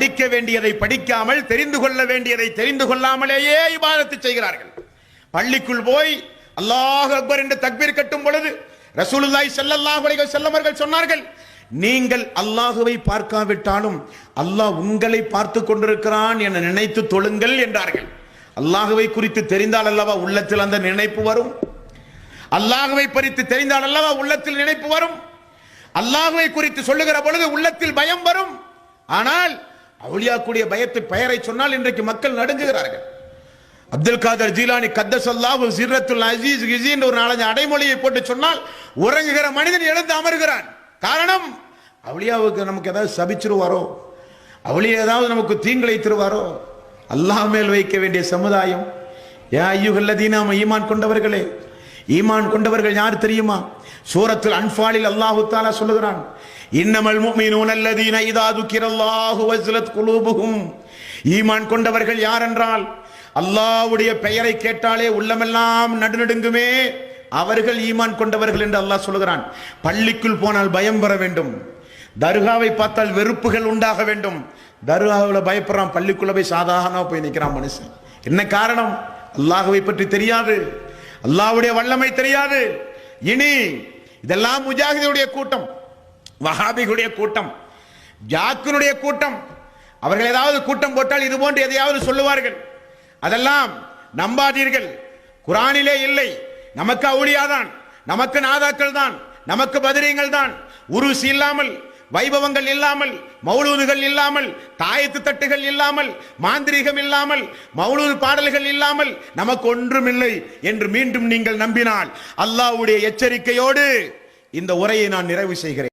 படிக்க வேண்டியதை படிக்காமல் தெரிந்து கொள்ள வேண்டியதை தெரிந்து கொள்ளாமலேயே இபாதத்து செய்கிறார்கள். பள்ளிக்குள் போய் அல்லாஹ் அக்பர் என்று தக்பீர் கட்டும் பொழுது ரசூலுல்லாய் செல்லல்லாஹ் அலைகள் செல்லவர்கள் சொன்னார்கள் நீங்கள் அல்லாஹுவை பார்க்காவிட்டாலும் அல்லாஹ் உங்களை பார்த்து கொண்டிருக்கிறான் என நினைத்து தொழுங்கள் என்றார்கள். அல்லாஹுவை குறித்து தெரிந்தால் அல்லவா உள்ளத்தில் அந்த நினைப்பு வரும்? அல்லாஹுவை பறித்து தெரிந்தால் அல்லவா உள்ளத்தில் நினைப்பு வரும்? அல்லாஹுவை குறித்து சொல்லுகிற பொழுது உள்ளத்தில் பயம் வரும்? ஆனால் அவுலியாக்குடைய பயத்தை பெயரை சொன்னால் இன்றைக்கு மக்கள் நடுங்குகிறார்கள். அப்துல் காதர் ஜீலானி கத்தசல்லாஹு சிரத்துல் அசீஸ் கிசின்னு ஒரு நாலஞ்சு அடைமொழியை போட்டு சொன்னால் உறங்குகிற மனிதன் எழுந்து அமர்கிறான். காரணம் அவளியாவுக்கு நமக்கு ஏதாவது சபிச்சிருவாரோ? அவளியே ஏதாவது நமக்கு தீங்கிழைத்திருவாரோ அல்லாஹ் மேல் வைக்க வேண்டிய சமுதாயம் யா ஐயுகல்லதீனாம ஈமான் கொண்டவர்களே ஈமான் கொண்டவர்கள் யார் தெரியுமா? சூரத்தில் அன்பாலில் அல்லாஹு தாலா சொல்லுகிறான் இன்னமல் முஃமினூன் அல்லதீன இதா துக்கிரல்லாஹு வஸ்லத் குலூபுஹும். ஈமான் கொண்டவர்கள் யார் என்றால் அல்லாஹ்வுடைய பெயரை கேட்டாலே உள்ளமெல்லாம் நடுநடுங்குமே அவர்கள் ஈமான் கொண்டவர்கள் என்று அல்லாஹ் சொல்லுகிறான். பள்ளிக்குள் போனால் பயம் வர வேண்டும். தர்காவை பார்த்தால் வெறுப்புகள் உண்டாக வேண்டும். தர்காவில் பயப்படுறான் பள்ளிக்குள்ள போய் சாதாரணமாக போய் நிற்கிறான் மனுஷன். என்ன காரணம்? அல்லாஹுவை பற்றி தெரியாது. அல்லாவுடைய வல்லமை தெரியாது. இனி இதெல்லாம் முஜாஹிதுடைய கூட்டம் வஹாபிகளுடைய கூட்டம் ஜாக்கினுடைய கூட்டம். அவர்கள் ஏதாவது கூட்டம் போட்டால் இது போன்று எதையாவது சொல்லுவார்கள். அதெல்லாம் நம்பாதீர்கள். குரானிலே இல்லை. நமக்கு அவுளியாதான். நமக்கு நாதாக்கள் தான் நமக்கு பதிரியங்கள் தான் உருசி இல்லாமல் வைபவங்கள் இல்லாமல் மௌலூதுகள் இல்லாமல் தாயத்து தட்டுகள் இல்லாமல் மாந்திரீகம் இல்லாமல் மௌலூது பாடல்கள் இல்லாமல் நமக்கு ஒன்றுமில்லை என்று மீண்டும் நீங்கள் நம்பினால் அல்லாஹ்வுடைய எச்சரிக்கையோடு இந்த உரையை நான் நிறைவு செய்கிறேன்.